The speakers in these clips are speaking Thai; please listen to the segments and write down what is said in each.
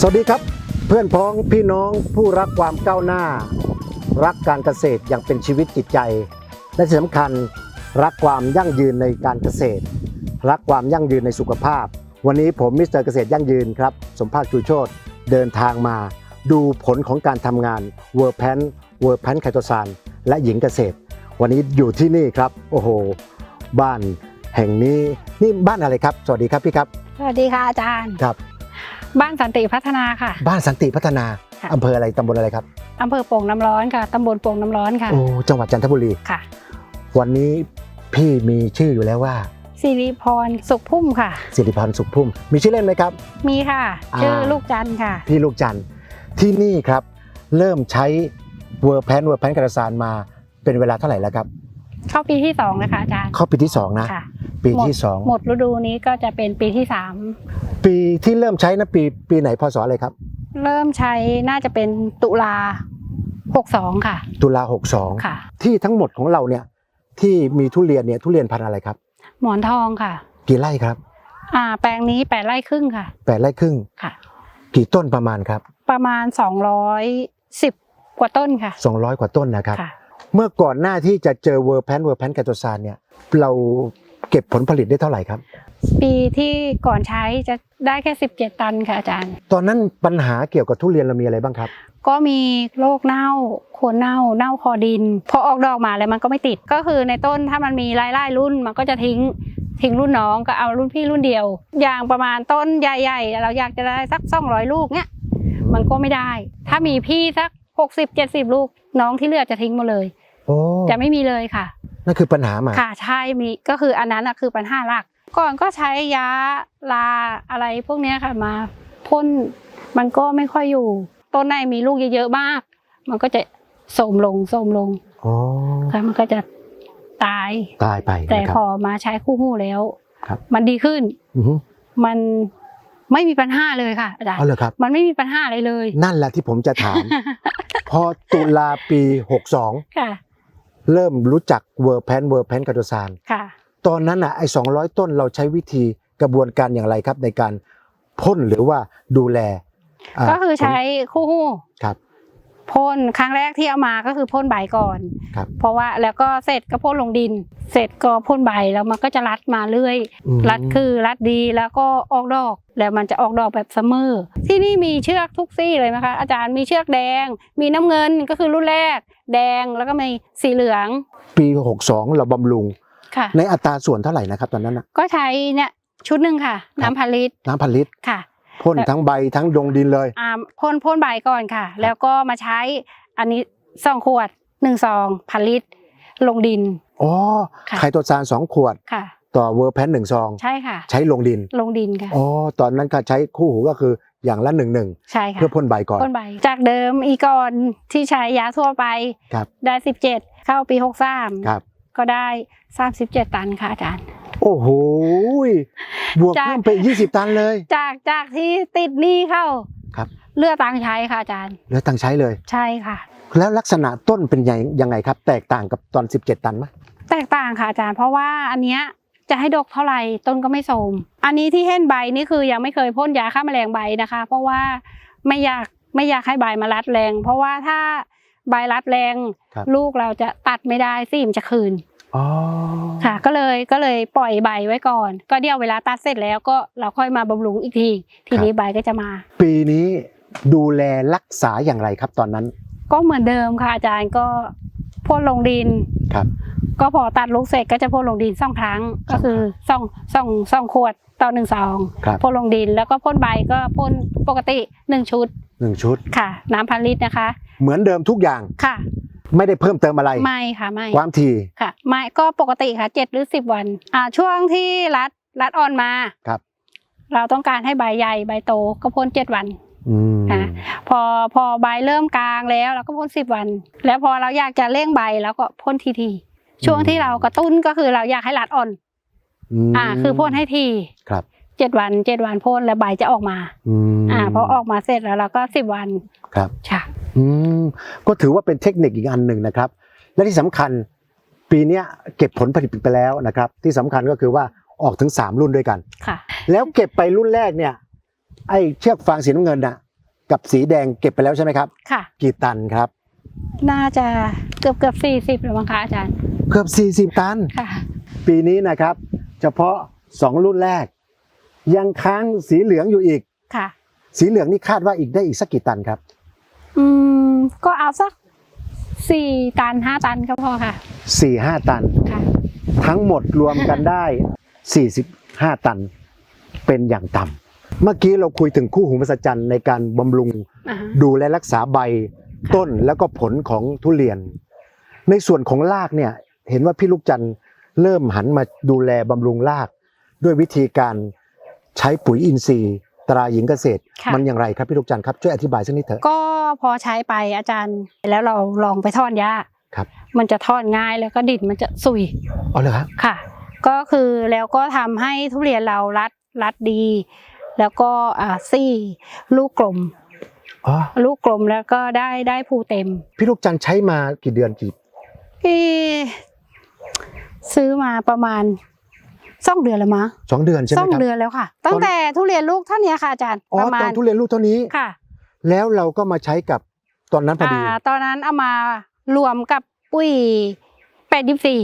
สวัสดีครับเพื่อนพ้องพี่น้องผู้รักความก้าวหน้า รักการเกษตรอย่างเป็นชีวิตจิตใจ และที่สำคัญรักความยั่งยืนในการเกษตร รักความยั่งยืนในสุขภาพ วันนี้ผมมิสเตอร์เกษตรยั่งยืนครับ สมภาคชูโชตเดินทางมา ดูผลของการทำงานเวอร์แพนเวอร์แพนไคโตซานและหญิงเกษตร วันนี้อยู่ที่นี่ครับ โอ้โห บ้านแห่งนี้นี่บ้านอะไรครับ สวัสดีครับพี่ครับ สวัสดีค่ะอาจารย์ครับ บ้านสันติพัฒนาค่ะ บ้านสันติพัฒนาค่ะ อำเภออะไรตำบลอะไรครับอำเภอโป่งน้ำร้อนค่ะตำบลโป่งน้ำร้อนค่ะ โอ้จังหวัดจันทบุรี ค่ะวันนี้พี่มีชื่ออยู่แล้วว่าสิริพรสุขพุ่มค่ะ สิริพรสุขพุ่ม มีชื่อเล่นไหมครับ มีค่ะ อ่า ชื่อลูกจันทร์ค่ะ พี่ลูกจันทร์ที่นี่ครับ เริ่มใช้เวอร์แพนเวอร์แพนกระสานมาเป็นเวลาเท่าไหร่แล้วครับ เข้าปีที่สองแล้วค่ะอาจารย์เข้าปีที่2นะ ค่ะ ปีที่หมดฤดูนี้ก็จะเป็นปีที่สาม2ปีที่เริ่มใช้นะปีปีไหนพศอะไรครับ เริ่มใช้น่าจะเป็นตุลาหกสองค่ะ ตุลาค่ะ62ที่ทั้งหมดของเราเนี่ยที่มีทุเรียนเนี่ยทุเรียนพันธุ์อะไรครับ หมอนทองค่ะ กี่ไร่ครับ อ่า แปลงนี้แปดไร่ครึ่งค่ะแปดไร่ครึ่งค่ะ กี่ต้นประมาณครับ ประมาณสองร้อยสิบกว่าต้นค่ะ200กว่าต้นนะครับค่ะเมื่อก่อนหน้าที่จะเจอเวอร์แพนเวอร์แพนไคโตซานเนี่ยเรา เก็บผลผลิตได้เท่าไหร่ครับ ปีที่ก่อนใช้จะได้แค่สิบเจ็ดตันค่ะอาจารย์ ตอนนั้นปัญหาเกี่ยวกับทุเรียนเรามีอะไรบ้างครับ ก็มีโรคเน่าโคนเน่าเน่าคอดิน พอออกดอกมาแล้วมันก็ไม่ติด ก็คือในต้นถ้ามันมีไล่ๆรุ่นมันก็จะทิ้งทิ้งรุ่นน้องก็เอารุ่นพี่รุ่นเดียว อย่างประมาณต้นใหญ่ๆ เราอยากจะได้สักสองร้อยลูกเนี้ยมันก็ไม่ได้ ถ้ามีพี่สักหกสิบเจ็ดสิบลูกน้องที่เหลือจะทิ้งหมดเลยโอ้จะไม่มีเลยค่ะ นั่นคือปัญหามาค่ะใช่มีก็คืออันนั้นอะคือปัญหาหลัก ก่อนก็ใช้ยาลาอะไรพวกเนี้ยค่ะมาพ่นมันก็ไม่ค่อยอยู่ ต้นไหนมีลูกเยอะๆมาก มันก็จะโทรมลงโทรมลงอ๋อค่ะมันก็จะตายตายไป แต่นะครัพบอมาใช้คู่หูแล้วครับมันดีขึ้นอือฮึมันไม่มีปัญหาเลยค่ะอาจารย์เอาเลยครับมันไม่มีปัญหาอะไรเลย นั่นแหละที่ผมจะถาม พอตุลาปี62ค่ะ เริ่มรู้จักเวอร์แพนเวอร์แพนไคโตซานค่ะตอนนั้นอะไอ้200ต้นเราใช้วิธีกระบวนการอย่างไรครับในการพ่นหรือว่าดูแลาก็คือใช้คู่หูครับพ่นครั้งแรกที่เอามาก็คือพ่นใบก่อนครับเพราะว่าแล้วก็เสร็จก็พ่นลงดิน เสร็จก็พ่นใบแล้วมันก็จะรัดมาเรื่อยมรัดคือรัดดีแล้วก็ออกดอก แล้วมันจะออกดอกแบบเสมอที่นี่มีเชือกทุกซี่เลยนะคะอาจารย์มีเชือกแดง มีน้ำเงินก็คือรุ่นแรก แดงแล้วก็มีสีเหลือง ปี 62 เราบำรุง ค่ะ ในอัตราส่วนเท่าไหร่นะครับตอนนั้นน่ะ ก็ใช้เนี่ยชุดหนึ่งค่ะน้ำพันลิตรน้ำพันลิตรค่ะ พ่นทั้งใบทั้งดงดินเลย อ่าพ่นพ่นใบก่อนค่ะ แล้วก็มาใช้อันนี้สองขวดหนึ่งซองพันลิตร ลงดิน อ๋อค่ะไคโตซานสองขวด ค่ะ ต่อเวอร์แพนหนึ่งซอง ใช่ค่ะ ใช้ลงดิน ลงดินค่ะ อ๋อ ตอนนั้นก็ใช้คู่หูก็คือ อย่างละหนึ่งหนึ่งใช่ค่ะเพื่อพ่นใบก่อนพ่นใบ จากเดิมอีก่อนที่ใช้ยาทั่วไปครับได้สิบเจ็ดเข้าปีหกสามครับก็ได้สามสิบเจ็ดตันค่ะอาจารย์ โอ้โหยบวกจากเพิ่มไปยี่สิบตันเลย จากจากที่ติดหนี้เข้าครับเลือกตังค์ใช้ค่ะอาจารย์เหลือตังค์ใช้เลย ใช่ค่ะ แล้วลักษณะต้นเป็นยังยังไงครับ แตกต่างกับตอน 17 ตันไหมแตกต่างค่ะอาจารย์ เพราะว่าอันเนี้ย จะให้ดกเท่าไหร่ต้นก็ไม่โทรมอันนี้ที่เห็นใบนี่คือยังไม่เคยพ่นยาฆ่าแมลงใบนะคะ เพราะว่าไม่อยากไม่อยากให้ใบมารัดแรง เพราะว่าถ้าใบรัดแรงครับลูกเราจะตัดไม่ได้ซี่มนจะคืนอ๋อค่ะ ก็เลยก็เลยปล่อยใบไว้ก่อน ก็เดี๋ยวเวลาตัดเสร็จแล้วก็เราค่อยมาบำรุงอีกที ทีนี้ใบก็จะมา ปีนี้ดูแลรักษาอย่างไรครับตอนนั้น ก็เหมือนเดิมค่ะอาจารย์ก็พ่นลงดินครับ ก็พอตัดลูกเสร็จก็จะพ่นลงดินสองครั้งก็คือสองสองสองขวดต่อหนึ่งซองครับพ่นลงดินแล้วก็พ่นใบก็พ่นปกติหนึ่งชุดหนึ่งชุดค่ะ น้ำพันลิตรนะคะ เหมือนเดิมทุกอย่างค่ะ ไม่ได้เพิ่มเติมอะไรไม่ค่ะไม่ความถี่ค่ะ ไม่ก็ปกติค่ะเจ็ดหรือสิบวัน อ่าช่วงที่รัดรัดอ่อนมาครับ เราต้องการให้ใบใหญ่ใบโตก็พ่นเจ็ดวันอืมอะพอพอใบเริ่มกลางแล้วเราก็พ่นสิบวัน แล้วพอเราอยากจะเร่งใบแล้วก็พ่นทีทีๆ ช่วงที่เรากระตุ้นก็คือเราอยากให้รัดอ่อนมอ่า คือพ่นให้ทีครับเจ็ดวันเจ็ดวันพ่นแล้วใบจะออกมาอืมอ่าพอออกมาเสร็จแล้วเราก็สิบวันครับค่ะอืมก็ถือว่าเป็นเทคนิคอีกอันหนึ่งนะครับ และที่สำคัญปีเนี้ยเก็บผลผลิตไปแล้วนะครับ ที่สำคัญก็คือว่าออกถึง3รุ่นด้วยกันค่ะ แล้วเก็บไปรุ่นแรกเนี่ย ไอ้เชือกฟางสีน้ำเงินน่ะ กับสีแดงเก็บไปแล้วใช่ไหมครับ ค่ะ กี่ตันครับ น่าจะเกือบเกือบสี่สิบหรือมั้งคะอาจารย์ เกือบ 40 ตัน ค่ะ ปีนี้นะครับ เฉพาะ 2 รุ่นแรก ยังค้างสีเหลืองอยู่อีก ค่ะ สีเหลืองนี่คาดว่าอีกได้อีกสักกี่ตันครับ อืม ก็เอาสักสี่ตันห้าตันก็พอค่ะ 4 5 ตัน ค่ะ ทั้งหมดรวมกันได้ 45 ตัน เป็นอย่างต่ำเมื่อกี้เราคุยถึงคู่หูมหัศจรรย์ในการบำรุง อ่าฮะดูแลรักษาใบต้นแล้วก็ผลของทุเรียน ในส่วนของรากเนี่ย เห็นว่าพี่ลูกจันทร์เริ่มหันมาดูแลบำรุงราก ด้วยวิธีการใช้ปุ๋ยอินทรีย์ตราหญิงเกษตร ค่ะ มันอย่างไรครับพี่ลูกจันทร์ครับช่วยอธิบายสักนิดเถอะ ก็พอใช้ไปอาจารย์แล้วเราลองไปทอดหญ้าครับ มันจะทอดง่ายแล้วก็ดินมันจะสุยอ๋อเลยครับค่ะ ก็คือแล้วก็ทำให้ทุเรียนเรารัดรัดดี แล้วก็อ่าซี่ลูกกลม อ๋อลูกกลมแล้วก็ได้ได้ภูเต็มพี่ลูกจันทร์ใช้มากี่เดือนกี่ ที่ ซื้อมาประมาณสองเดือนแล้วมั้งสองเดือนใช่ไหมสองครับ เดือนแล้วค่ะ ตั้งแต่ทุเรียนลูกเท่านี้ค่ะอาจารย์อ๋อประมาตอณนทุเรียนลูกเท่านี้ ค่ะแล้วเราก็มาใช้กับตอนนั้นพอดีอ่าตอนนั้นเอามารวมกับปุ้ยแปดยิบสี่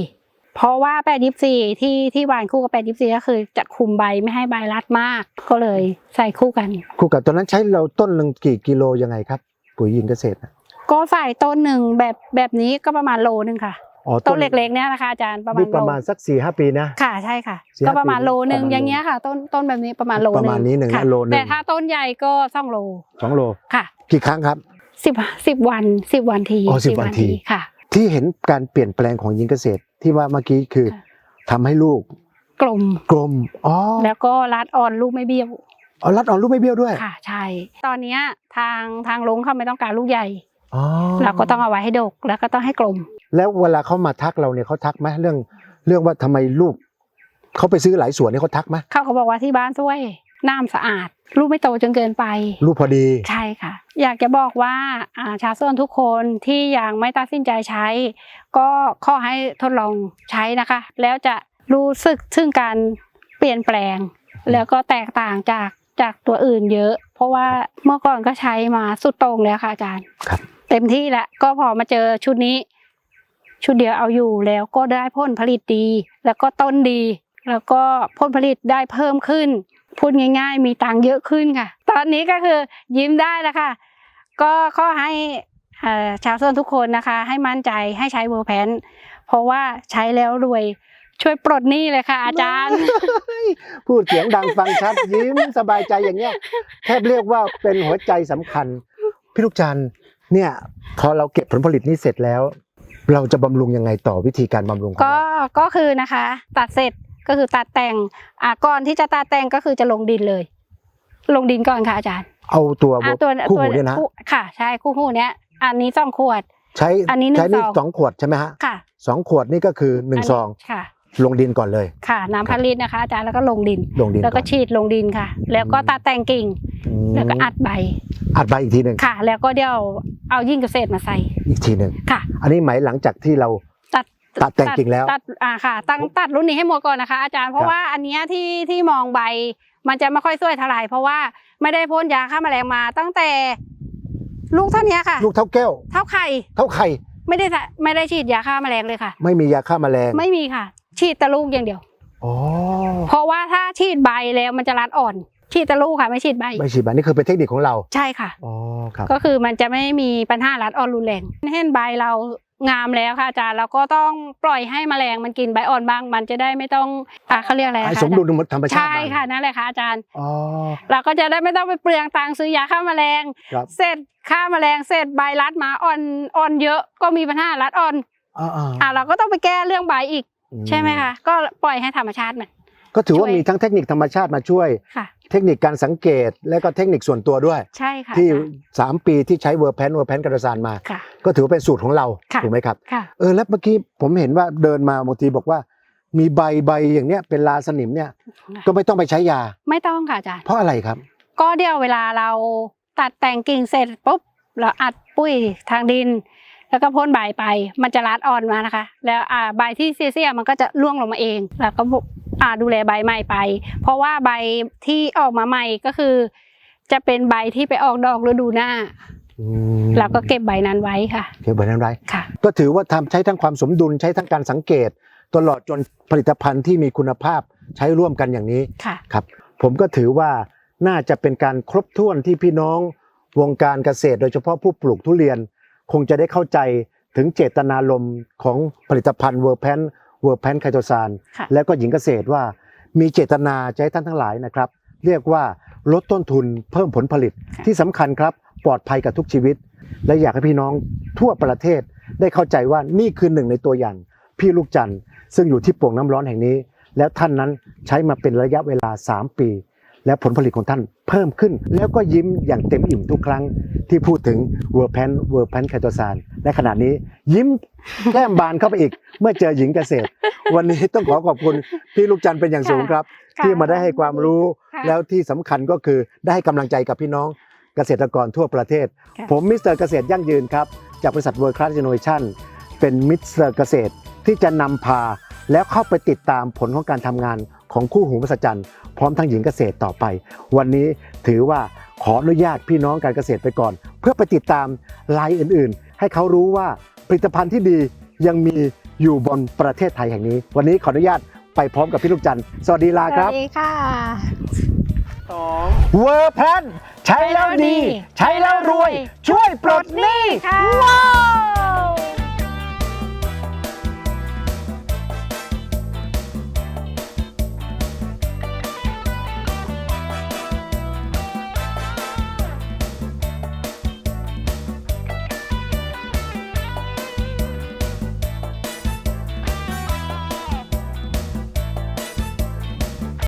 เพราะว่าแปดยิบสี่ที่ที่หวานคู่กับแปดยิบสี่ก็คือจะคุมใบไม่ให้ใบรัดมาก ก็เลยใส่คู่กันคู่กับตอนนั้นใช้เราต้นหนึ่งกี่กิโลยังไงครับ ปุ๋ยหญิงเกษตรน่ะก็ใส่ต้นหนึ่งแบบแบบนี้ก็ประมาณโลหนึ่งค่ะอ๋อ ต้นเล็กๆเนี่ยนะคะอาจารย์ประมาณนี่ประโลมาณสักสี่ห้าปีนะค่ะใช่ค่ะสี่ก็ห้าประมาณปีโลหนึ่งประมาณอย่างเงี้ยค่ะ ต้นต้นแบบนี้ประมาณโลประมาณนี้หนึ่งค่ะนะโลหนึ่งแต่ถ้าต้นใหญ่ก็สองโลสองโลค่ะกี่ครั้งครับสิบสิบวันสิบวันทีอ๋อ10วันทีค่ะ ที่เห็นการเปลี่ยนแปลงของหญิงเกษตรที่ว่าเมื่อกี้คือค่ะทำให้ลูก กลมกลมอ๋อแล้วก็รัดอ่อนลูกไม่เบี้ยวเอารัดอ่อนลูกไม่เบี้ยวด้วยค่ะใช่ตอนเนี้ยทางทางลงเขาไม่ต้องการลูกใหญ่อ๋อเราก็ต้องเอาไว้ให้ดกแล้วก็ต้องให้กลม แล้วเวลาเขามาทักเราเนี่ยเขาทักไหมเรื่องเรื่องว่าทำไมลูกเขาไปซื้อหลายสวนเนี่ยเขาทักไหมเขาก็บอกว่าที่บ้านช่วยน้ำสะอาด ลูกไม่โตจนเกินไป ลูกพอดีใช่ค่ะ อยากจะบอกว่าอ่าชาวสวนทุกคนที่ยังไม่ตัดสินใจใช้ ก็ขอให้ทดลองใช้นะคะ แล้วจะรู้สึกถึงการเปลี่ยนแปลง แล้วก็แตกต่างจากจากตัวอื่นเยอะ เพราะว่าเมื่อก่อนก็ใช้มาสุดโต่งแล้วค่ะอาจารย์ครับเต็มที่แล้วก็พอมาเจอชุดนี้ ชุดเดียวเอาอยู่แล้วก็ได้ผลผลิตดี แล้วก็ต้นดี แล้วก็ผลผลิตได้เพิ่มขึ้น พูดง่าย ๆ มีตังค์เยอะขึ้นค่ะ ตอนนี้ก็คือยิ้มได้แล้วค่ะ ก็ขอให้ชาวสวนทุกคนนะคะ ให้มั่นใจให้ใช้เวอร์แพนเพราะว่าใช้แล้วรวยช่วยปลดหนี้เลยค่ะ อาจารย์ พูดเสียงดังฟังชัดยิ้มสบายใจอย่างเงี้ยแทบเรียกว่าเป็นหัวใจสำคัญ พี่ลูกจันเนี่ย พอเราเก็บผลผลิตนี้เสร็จแล้ว เราจะบำรุงยังไงต่อวิธีการบำรุงของก็เราก็คือนะคะ ตัดเสร็จก็คือตัดแต่งอะก่อนที่จะตัดแต่งก็คือจะลงดินเลย ลงดินก่อนค่ะอาจารย์เอาตัวอะตัวคู่ตัวหูเนี่ยนะคู่ค่ะ ใช่คู่หูเนี้ยอันนี้สองขวด ใช้อันนี้หนึ่งใช้นี่ซอง สองขวดใช่ไหมฮะค่ะสองขวดนี่ก็คือหนึ่งนซนี้องค่ะ ลงดินก่อนเลย ค่ะ น้ำพันลิตรนะคะ อาจารย์แล้วก็ลงดิน ลงดินแล้วก็อนฉีดลงดินค่ะ แล้วก็ตัดแต่งกิ่ง อืมแล้วก็อัดใบ อัดใบอีกทีหนึ่งค่ะ แล้วก็เดี๋ยวเอายิ่งเกษตรมาใส่อีกทีหนึ่งค่ะ อันนี้หมายหลังจากที่เรา ตัดตัดแต่งกิ่งแล้วตัดอ่าค่ะตั้งตัดรุ่นนี้ให้หมดก่อนนะคะ อาจารย์เพคราะรับว่าอันเนี้ยที่ที่มองใบ มันจะไม่ค่อยสวยเท่าไหร่เพราะว่าไม่ได้พ่นยาฆ่าแมลงมา ตั้งแต่ ลูกเท่านี้ค่ะ ลูกเท่าแก้ว เท่าไข่เท่าไข่ ไม่ได้ใส่ไม่ได้ฉีดยาฆ่าแมลงเลยค่ะ ไม่มียาฆ่าแมลงไม่มีค่ะ ฉีดแต่ลูกอย่างเดียว อ๋อ เพราะว่าถ้าฉีดใบแล้วมันจะรัดอ่อน ฉีดแต่ลูกค่ะไม่ฉีดใบ ไม่ฉีดใบนี่คือเป็นเทคนิคของเรา ใช่ค่ะอ๋อครับก็คือมันจะไม่มีปัญหารัดอ่อนรุนแรงเห็นใบเรางามแล้วค่ะอาจารย์เราก็ต้องปล่อยให้แมลงมันกินใบอ่อนบ้าง มันจะได้ไม่ต้องอะเขาเรียกอะไรอะให้คะสมดุลธรรมชาติใช่บ้างค่ะนั่นแหละค่ะอาจารย์อ๋อเราก็จะได้ไม่ต้องไปเปลืองตังค์ซื้อยาฆ่าแมลงครับเสร็จฆ่าแมลงเสร็จใบรัดมาอ่อนอ่อนเยอะก็มีปัญหารัดอ่อนอ่าอ่าอะเราก็ต้องไปแก้เรื่องใบอีก ใช่ไหมคะก็ปล่อยให้ธรรมชาติมัน ก็ถือว่าช่วยมีทั้งเทคนิคธรรมชาติมาช่วย ค่ะ เทคนิคการสังเกตและก็เทคนิคส่วนตัวด้วย ใช่ค่ะที่อาจารย์3ปีที่ใช้เวอร์แพนเวอร์แพนกระสานมา ค่ะ ก็ถือว่าเป็นสูตรของเราค่ะ ถูกไหมครับ ค่ะ เออแล้วเมื่อกี้ผมเห็นว่าเดินมาบางทีบอกว่า มีใบใบอย่างเนี้ยเป็นลาสนิมเนี่ยก็ไม่ต้องไปใช้ยา ไม่ต้องค่ะอาจารย์เพราะอะไรครับ ก็เดี๋ยวเวลาเราตัดแต่งกิ่งเสร็จปุ๊บเราอัดปุ้ยทางดิน แล้วก็พ่นใบไป มันจะรัดอ่อนมานะคะ แล้วอ่าใบที่เสียๆมันก็จะร่วงลงมาเอง แล้วก็อ่า ดูแลใบใหม่ไป เพราะว่าใบที่ออกมาใหม่ก็คือ จะเป็นใบที่ไปออกดอกฤดูหน้าอืมเราก็เก็บใบนั้นไว้ค่ะ เก็บไว้นั้นไรค่ะ ก็ถือว่าทำใช้ทั้งความสมดุลใช้ทั้งการสังเกต ตลอดจนผลิตภัณฑ์ที่มีคุณภาพใช้ร่วมกันอย่างนี้ค่ะครับ ผมก็ถือว่าน่าจะเป็นการครบถ้วนที่พี่น้องวงการเกษตร โดยเฉพาะผู้ปลูกทุเรียน คงจะได้เข้าใจถึงเจตนารมณ์ของผลิตภัณฑ์เวอร์แพน เวอร์แพนไคโตซานค่ะแล้วก็หญิงเกษตรว่า มีเจตนาจะให้ท่านทั้งหลายนะครับ เรียกว่าลดต้นทุนเพิ่มผลผลิตค่ะที่สำคัญครับปลอดภัยกับทุกชีวิต และอยากให้พี่น้องทั่วประเทศได้เข้าใจว่านี่คือหนึ่งในตัวอย่าง พี่ลูกจันทร์ซึ่งอยู่ที่โป่งน้ำร้อนแห่งนี้ แล้วท่านนั้นใช้มาเป็นระยะเวลา 3 ปี และผลผลิตของท่านเพิ่มขึ้น แล้วก็ยิ้มอย่างเต็มอิ่มทุกครั้งที่พูดถึงเวอร์แพนเวอร์แพนไคโตซาน และขณะนี้ยิ้มแก้มบานเข้าไปอีก เมื่อเจอหญิงเกษตร วันนี้ต้องขอขอบคุณพี่ลูกจันทร์เป็นอย่างสูงครับค่ะที่มาได้ให้ความรู้ค่ะแล้วที่สำคัญก็คือได้ให้กำลังใจกับพี่น้องเกษตรกรทั่วประเทศค่ะผมมิสเตอร์เกษตรยั่งยืนครับจากบริษัท World Class Innovation เป็นมิสเตอร์เกษตรที่จะนำพาแล้วเข้าไปติดตามผลของการทำงานของคู่หูมหัศจรรย์พร้อมทั้งหญิงเกษตรต่อไป วันนี้ถือว่าขออนุญาตพี่น้องการเกษตรไปก่อน เพื่อไปติดตามรายอื่นๆ ให้เขารู้ว่าผลิตภัณฑ์ที่ดียังมีอยู่บนประเทศไทยแห่งนี้ วันนี้ขออนุญาตไปพร้อมกับพี่ลูกจันทร์สวัสดีลาสควัรับสดีค่ะเวอร์แพนใช้แล้วดี ใช้แล้วรวย ช่วยปลดหนี้ค่ะว้าว